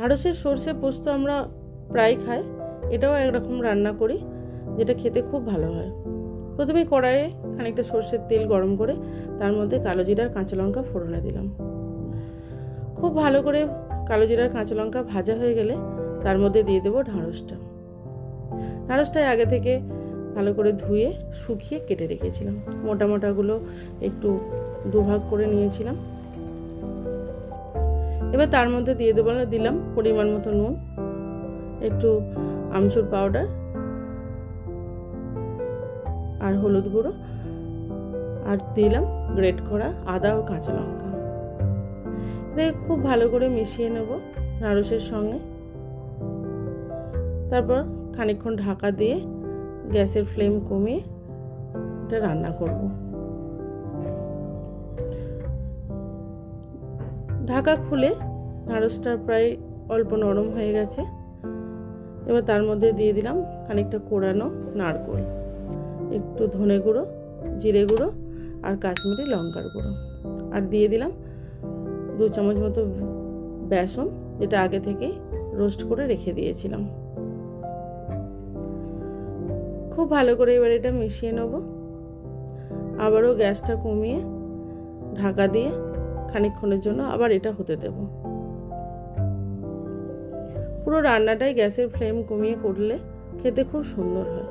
ঢ্যাঁড়সের সর্ষে পোস্ত আমরা প্রায় খাই, এটাও একরকম রান্না করি, যেটা খেতে খুব ভালো হয়। প্রথমে কড়াইয়ে খানিকটা সর্ষের তেল গরম করে, তার মধ্যে কালো জিরার কাঁচা লঙ্কা ফোড়নে দিলাম। খুব ভালো করে কালো জিরার কাঁচা লঙ্কা ভাজা হয়ে গেলে তার মধ্যে দিয়ে দেবো ঢ্যাঁড়সটা। ঢ্যাঁড়সটাই আগে থেকে ভালো করে ধুয়ে, শুকিয়ে কেটে রেখেছিলাম। মোটা মোটাগুলো একটু দুভাগ করে নিয়েছিলাম। এবার তার মধ্যে দিয়ে দেবো দিলাম পরিমাণ মতো নুন, একটু আমচুর পাউডার আর হলুদ গুঁড়ো আর দিলাম গ্রেট করা আদা ও কাঁচা লঙ্কা। এটা খুব ভালো করে মিশিয়ে নেব নাড়সের সঙ্গে। তারপর খানিকক্ষণ ঢাকা দিয়ে গ্যাসের ফ্লেম কমিয়ে এটা রান্না করব। ঢাকা খুলে ঢাঁড়সটা প্রায় অল্প নরম হয়ে গেছে। এবার তার মধ্যে দিয়ে দিলাম খানিকটা কোড়ানো নারকোল, একটু ধনে গুঁড়ো, জিরে গুঁড়ো আর কাশ্মীরি লঙ্কার গুঁড়ো। আর দিয়ে দিলাম দু চামচ মতো বেসন, যেটা আগে থেকেই রোস্ট করে রেখে দিয়েছিলাম। খুব ভালো করে এবার এটা মিশিয়ে নেব। আবারও গ্যাসটা কমিয়ে ঢাকা দিয়ে খানিকক্ষণের জন্য আবার এটা হতে দেব। পুরো রান্নাটাই গ্যাসের ফ্লেম কমিয়ে করলে খেতে খুব সুন্দর হয়।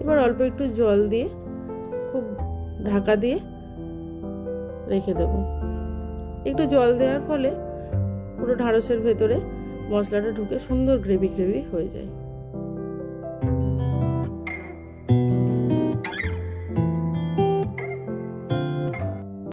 এবার অল্প একটু জল দিয়ে, খুব ঢাকা দিয়ে রেখে দেব। একটু জল দেওয়ার ফলে পুরো ঢাঁড়সের ভেতরে মশলাটা ঢুকে সুন্দর গ্রেভি গ্রেভি হয়ে যায়।